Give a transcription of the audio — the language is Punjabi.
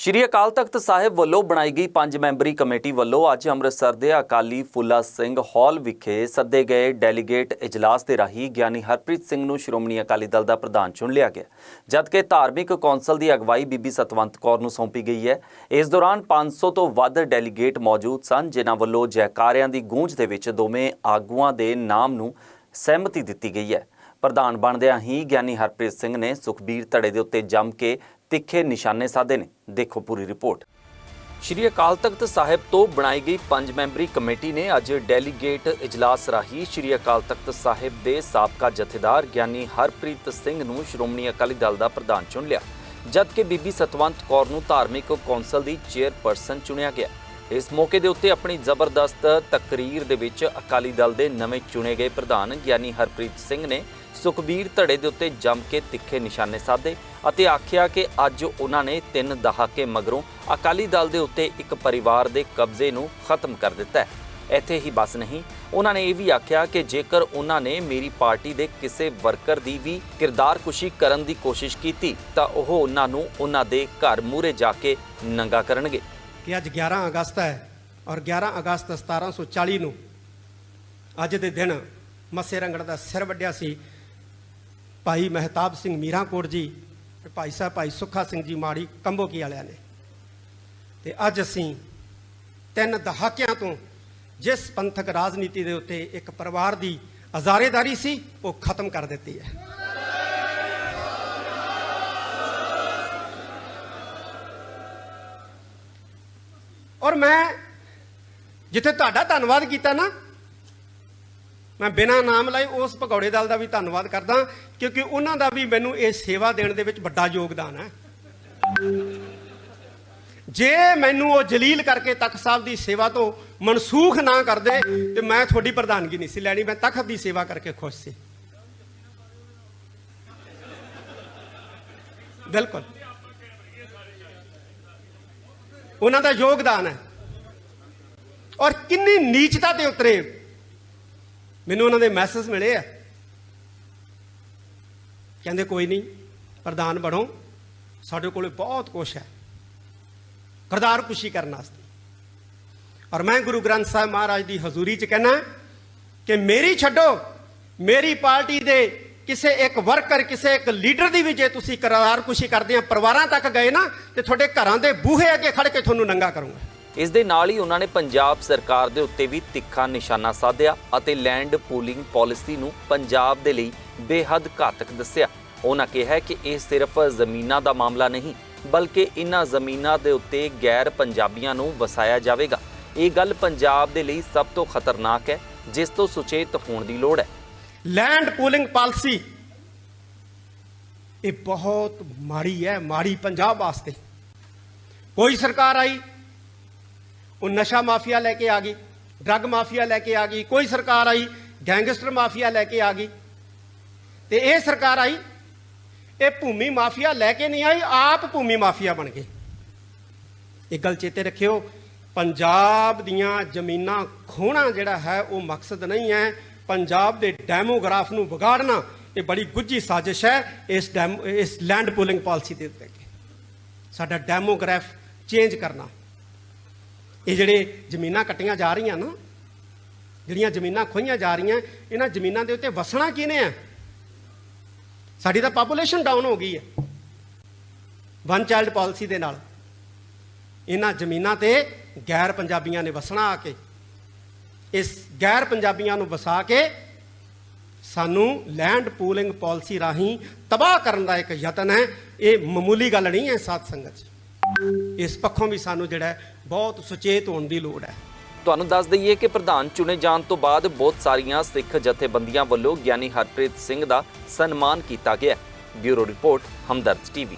ਸ਼੍ਰੀ ਅਕਾਲ ਤਖਤ ਸਾਹਿਬ ਵੱਲੋਂ ਬਣਾਈ ਗਈ ਪੰਜ ਮੈਂਬਰੀ ਕਮੇਟੀ ਵੱਲੋਂ ਅੱਜ ਅੰਮ੍ਰਿਤਸਰ ਦੇ ਅਕਾਲੀ ਫੁੱਲਾ ਸਿੰਘ ਹਾਲ ਵਿਖੇ ਸੱਦੇ ਗਏ ਡੈਲੀਗੇਟ ਇਜਲਾਸ ਦੇ ਰਾਹੀਂ ਗਿਆਨੀ ਹਰਪ੍ਰੀਤ ਸਿੰਘ ਨੂੰ ਸ਼੍ਰੋਮਣੀ ਅਕਾਲੀ ਦਲ ਦਾ ਪ੍ਰਧਾਨ ਚੁਣ ਲਿਆ ਗਿਆ। ਜਦਕਿ ਧਾਰਮਿਕ ਕੌਂਸਲ ਦੀ ਅਗਵਾਈ ਬੀਬੀ ਸਤਵੰਤ ਕੌਰ ਨੂੰ ਸੌਂਪੀ ਗਈ ਹੈ। ਇਸ ਦੌਰਾਨ 500 ਤੋਂ ਵੱਧ ਡੈਲੀਗੇਟ ਮੌਜੂਦ ਸਨ, ਜਿਨ੍ਹਾਂ ਵੱਲੋਂ ਜੈਕਾਰਿਆਂ ਦੀ ਗੂੰਜ ਦੇ ਵਿੱਚ ਦੋਵੇਂ ਆਗੂਆਂ ਦੇ ਨਾਮ ਨੂੰ ਸਹਿਮਤੀ ਦਿੱਤੀ ਗਈ ਹੈ। ਪ੍ਰਧਾਨ ਬਣਦਿਆਂ ਹੀ ਗਿਆਨੀ ਹਰਪ੍ਰੀਤ ਸਿੰਘ ਨੇ ਸੁਖਬੀਰ ਧੜੇ ਦੇ ਉੱਤੇ ਜੰਮ ਕੇ ਤਿੱਖੇ ਨਿਸ਼ਾਨੇ ਸਾਧੇ ਨੇ। ਦੇਖੋ ਪੂਰੀ ਰਿਪੋਰਟ। ਸ਼੍ਰੀ ਅਕਾਲ ਤਖਤ ਸਾਹਿਬ ਤੋਂ ਬਣਾਈ ਗਈ ਪੰਜ ਮੈਂਬਰੀ ਕਮੇਟੀ ਨੇ ਅੱਜ ਡੈਲੀਗੇਟ ਇਜਲਾਸ ਰਾਹੀਂ ਸ਼੍ਰੀ ਅਕਾਲ ਤਖਤ ਸਾਹਿਬ ਦੇ ਸਾਬਕਾ ਜਥੇਦਾਰ ਗਿਆਨੀ ਹਰਪ੍ਰੀਤ ਸਿੰਘ ਨੂੰ ਸ਼੍ਰੋਮਣੀ ਅਕਾਲੀ ਦਲ ਦਾ ਪ੍ਰਧਾਨ ਚੁਣ ਲਿਆ, ਜਦਕਿ ਬੀਬੀ ਸਤਵੰਤ ਕੌਰ ਨੂੰ ਧਾਰਮਿਕ ਕੌਂਸਲ ਦੀ ਚੇਅਰਪਰਸਨ ਚੁਣਿਆ ਗਿਆ। ਇਸ ਮੌਕੇ ਦੇ ਉੱਤੇ ਆਪਣੀ ਜ਼ਬਰਦਸਤ ਤਕਰੀਰ ਦੇ ਵਿੱਚ ਅਕਾਲੀ ਦਲ ਦੇ ਨਵੇਂ ਚੁਣੇ ਗਏ ਪ੍ਰਧਾਨ ਗਿਆਨੀ ਹਰਪ੍ਰੀਤ ਸਿੰਘ ਨੇ ਸੁਖਬੀਰ ਧੜੇ ਦੇ ਉੱਤੇ ਜੰਮ ਕੇ ਤਿੱਖੇ ਨਿਸ਼ਾਨੇ ਸਾਧੇ ਅਤੇ ਆਖਿਆ ਕਿ ਅੱਜ ਉਹਨਾਂ ਨੇ ਤਿੰਨ ਦਹਾਕੇ ਮਗਰੋਂ ਅਕਾਲੀ ਦਲ ਦੇ ਉੱਤੇ ਇੱਕ ਪਰਿਵਾਰ ਦੇ ਕਬਜ਼ੇ ਨੂੰ ਖਤਮ ਕਰ ਦਿੱਤਾ ਹੈ। ਇੱਥੇ ਹੀ ਬਸ ਨਹੀਂ, ਉਹਨਾਂ ਨੇ ਇਹ ਵੀ ਆਖਿਆ ਕਿ ਜੇਕਰ ਉਹਨਾਂ ਨੇ ਮੇਰੀ ਪਾਰਟੀ ਦੇ ਕਿਸੇ ਵਰਕਰ ਦੀ ਵੀ ਕਿਰਦਾਰਕੁਸ਼ੀ ਕਰਨ ਦੀ ਕੋਸ਼ਿਸ਼ ਕੀਤੀ, ਤਾਂ ਉਹ ਉਹਨਾਂ ਨੂੰ ਉਹਨਾਂ ਦੇ ਘਰ ਮੂਹਰੇ ਜਾ ਕੇ ਨੰਗਾ ਕਰਨਗੇ। ਕਿ ਅੱਜ 11 ਅਗਸਤ ਹੈ ਔਰ 11 ਅਗਸਤ 1740 ਨੂੰ ਅੱਜ ਦੇ ਦਿਨ ਮੱਸੇ ਰੰਗੜ ਦਾ ਸਿਰ ਵੱਢਿਆ ਸੀ। ਭਾਈ ਮਹਿਤਾਬ ਸਿੰਘ ਮੀਰਾਂਕੋਟ ਜੀ ਤੇ ਭਾਈ ਸਾਹਿਬ ਭਾਈ ਸੁੱਖਾ ਸਿੰਘ ਜੀ ਮਾੜੀ ਕੰਬੋਕੀ ਵਾਲਿਆਂ ਨੇ। ਤੇ ਅੱਜ ਅਸੀਂ ਤਿੰਨ ਦਹਾਕਿਆਂ ਤੋਂ ਜਿਸ ਪੰਥਕ ਰਾਜਨੀਤੀ ਦੇ ਉੱਤੇ ਇੱਕ ਪਰਿਵਾਰ ਦੀ ਅਜ਼ਾਰੇਦਾਰੀ ਸੀ, ਉਹ ਖਤਮ ਕਰ ਦਿੱਤੀ ਹੈ। ਔਰ ਮੈਂ ਜਿੱਥੇ ਤੁਹਾਡਾ ਧੰਨਵਾਦ ਕੀਤਾ ਨਾ ਮੈਂ ਬਿਨਾਂ ਨਾਮ ਲਈ ਉਸ ਭਗੌੜੇ ਦਲ ਦਾ ਵੀ ਧੰਨਵਾਦ ਕਰਦਾ, ਕਿਉਂਕਿ ਉਹਨਾਂ ਦਾ ਵੀ ਮੈਨੂੰ ਇਹ ਸੇਵਾ ਦੇਣ ਦੇ ਵਿੱਚ ਵੱਡਾ ਯੋਗਦਾਨ ਹੈ। ਜੇ ਮੈਨੂੰ ਉਹ ਜਲੀਲ ਕਰਕੇ ਤਖਤ ਸਾਹਿਬ ਦੀ ਸੇਵਾ ਤੋਂ ਮਨਸੂਖ ਨਾ ਕਰਦੇ, ਤੇ ਮੈਂ ਤੁਹਾਡੀ ਪ੍ਰਧਾਨਗੀ ਨਹੀਂ ਸੀ ਲੈਣੀ, ਮੈਂ ਤਖਤ ਦੀ ਸੇਵਾ ਕਰਕੇ ਖੁਸ਼ ਸੀ। ਬਿਲਕੁਲ। ਉਹਨਾਂ ਦਾ ਯੋਗਦਾਨ ਹੈ। ਔਰ ਕਿੰਨੀ ਨੀਚਤਾ ਤੇ ਉਤਰੇ। ਮੈਨੂੰ ਉਹਨਾਂ ਦੇ ਮੈਸੇਜ ਮਿਲੇ ਆ। ਕਹਿੰਦੇ ਕੋਈ ਨਹੀਂ, ਪ੍ਰਧਾਨ ਬਣੋ। ਸਾਡੇ ਕੋਲੇ ਬਹੁਤ ਕੁਛ ਹੈ। ਕਰਦਾਰ ਖੁਸ਼ੀ ਕਰਨ ਵਾਸਤੇ। ਔਰ ਮੈਂ ਗੁਰੂ ਗ੍ਰੰਥ ਸਾਹਿਬ ਮਹਾਰਾਜ ਦੀ ਹਜ਼ੂਰੀ 'ਚ ਕਹਿਣਾ ਕਿ ਮੇਰੀ ਛੱਡੋ। ਮੇਰੀ ਪਾਰਟੀ ਦੇ ਕਿਸੇ ਇੱਕ ਵਰਕਰ ਕਿਸੇ ਇੱਕ ਲੀਡਰ ਦੀ ਵੀ ਜੇ ਤੁਸੀਂ ਕਰਦਾਰ ਖੁਸ਼ੀ ਕਰਦੇ ਆ, ਪਰਿਵਾਰਾਂ ਤੱਕ ਗਏ ਨਾ, ਤੇ ਤੁਹਾਡੇ ਘਰਾਂ ਦੇ ਬੂਹੇ ਅੱਗੇ ਖੜ ਕੇ ਤੁਹਾਨੂੰ ਨੰਗਾ ਕਰੂੰਗਾ। ਇਸ ਦੇ ਨਾਲ ਹੀ ਉਹਨਾਂ ਨੇ ਪੰਜਾਬ ਸਰਕਾਰ ਦੇ ਉੱਤੇ ਵੀ ਤਿੱਖਾ ਨਿਸ਼ਾਨਾ ਸਾਧਿਆ ਅਤੇ ਲੈਂਡ ਪੂਲਿੰਗ ਪਾਲਿਸੀ ਨੂੰ ਪੰਜਾਬ ਦੇ ਲਈ ਬੇਹੱਦ ਘਾਤਕ ਦੱਸਿਆ। ਉਹਨਾਂ ਕਿਹਾ ਕਿ ਇਹ ਸਿਰਫ ਜ਼ਮੀਨਾਂ ਦਾ ਮਾਮਲਾ ਨਹੀਂ, ਬਲਕਿ ਇਨ੍ਹਾਂ ਜ਼ਮੀਨਾਂ ਦੇ ਉੱਤੇ ਗੈਰ ਪੰਜਾਬੀਆਂ ਨੂੰ ਵਸਾਇਆ ਜਾਵੇਗਾ। ਇਹ ਗੱਲ ਪੰਜਾਬ ਦੇ ਲਈ ਸਭ ਤੋਂ ਖਤਰਨਾਕ ਹੈ, ਜਿਸ ਤੋਂ ਸੁਚੇਤ ਹੋਣ ਦੀ ਲੋੜ ਹੈ। ਲੈਂਡ ਪੂਲਿੰਗ ਪਾਲਿਸੀ, ਇਹ ਬਹੁਤ ਮਾੜੀ ਹੈ, ਮਾੜੀ ਪੰਜਾਬ ਵਾਸਤੇ। ਕੋਈ ਸਰਕਾਰ ਆਈ ਉਹ ਨਸ਼ਾ ਮਾਫੀਆ ਲੈ ਕੇ ਆ ਗਈ, ਡਰੱਗ ਮਾਫੀਆ ਲੈ ਕੇ ਆ ਗਈ, ਕੋਈ ਸਰਕਾਰ ਆਈ, ਗੈਂਗਸਟਰ ਮਾਫੀਆ ਲੈ ਕੇ ਆ ਗਈ। ਤੇ ਇਹ ਸਰਕਾਰ ਆਈ, ਇਹ ਭੂਮੀ ਮਾਫੀਆ ਲੈ ਕੇ ਨਹੀਂ ਆਈ, ਆਪ ਭੂਮੀ ਮਾਫੀਆ ਬਣ ਗਏ ਇਹ ਗੱਲ ਚੇਤੇ ਰੱਖਿਓ, ਪੰਜਾਬ ਦੀਆਂ ਜ਼ਮੀਨਾਂ ਖੋਣਾ ਜਿਹੜਾ ਹੈ, ਉਹ ਮਕਸਦ ਨਹੀਂ ਹੈ। ਪੰਜਾਬ ਦੇ ਡੈਮੋਗ੍ਰਾਫ ਨੂੰ ਵਿਗਾੜਨਾ, ਇਹ ਬੜੀ ਗੁੱਝੀ ਸਾਜ਼ਿਸ਼ ਹੈ, ਇਸ ਡੈਮ, ਇਸ ਲੈਂਡ ਪੂਲਿੰਗ ਪਾਲਿਸੀ ਦੇ ਉੱਤੇ। ਸਾਡਾ ਡੈਮੋਗ੍ਰਾਫ ਚੇਂਜ ਕਰਨਾ। ਇਹ ਜਿਹੜੇ ਜ਼ਮੀਨਾਂ ਕੱਟੀਆਂ ਜਾ ਰਹੀਆਂ ਨਾ, ਜਿਹੜੀਆਂ ਜ਼ਮੀਨਾਂ ਖੋਈਆਂ ਜਾ ਰਹੀਆਂ, ਇਹਨਾਂ ਜ਼ਮੀਨਾਂ ਦੇ ਉੱਤੇ ਵਸਣਾ ਕਿਹਨੇ ਹੈ ਸਾਡੀ ਤਾਂ ਪਾਪੂਲੇਸ਼ਨ ਡਾਊਨ ਹੋ ਗਈ ਹੈ। ਵਨ ਚਾਈਲਡ ਪਾਲਿਸੀ ਦੇ ਨਾਲ। ਇਹਨਾਂ ਜ਼ਮੀਨਾਂ ਤੇ ਗੈਰ ਪੰਜਾਬੀਆਂ ਨੇ ਵਸਣਾ ਆ ਕੇ। ਇਸ ਗੈਰ ਪੰਜਾਬੀਆਂ ਨੂੰ ਵਸਾ ਕੇ ਸਾਨੂੰ ਲੈਂਡ ਪੂਲਿੰਗ ਪਾਲਿਸੀ ਰਾਹੀਂ ਤਬਾਹ ਕਰਨ ਦਾ ਇੱਕ ਯਤਨ ਹੈ। ਇਹ ਮਾਮੂਲੀ ਗੱਲ ਨਹੀਂ ਹੈ ਸਾਧ ਸੰਗਤ ਇਸ ਪੱਖੋਂ ਵੀ ਸਾਨੂੰ ਜਿਹੜਾ ਬਹੁਤ ਸੁਚੇਤ ਹੋਣ ਦੀ ਲੋੜ ਹੈ। ਤੁਹਾਨੂੰ ਦੱਸ ਦਈਏ ਕਿ ਪ੍ਰਧਾਨ ਚੁਣੇ ਜਾਣ ਤੋਂ ਬਾਅਦ ਬਹੁਤ ਸਾਰੀਆਂ ਸਿੱਖ ਜਥੇਬੰਦੀਆਂ ਵੱਲੋਂ ਗਿਆਨੀ ਹਰਪ੍ਰੀਤ ਸਿੰਘ ਦਾ ਸਨਮਾਨ ਕੀਤਾ ਗਿਆ ਬਿਊਰੋ ਰਿਪੋਰਟ, ਹਮਦਰਦ ਟੀਵੀ।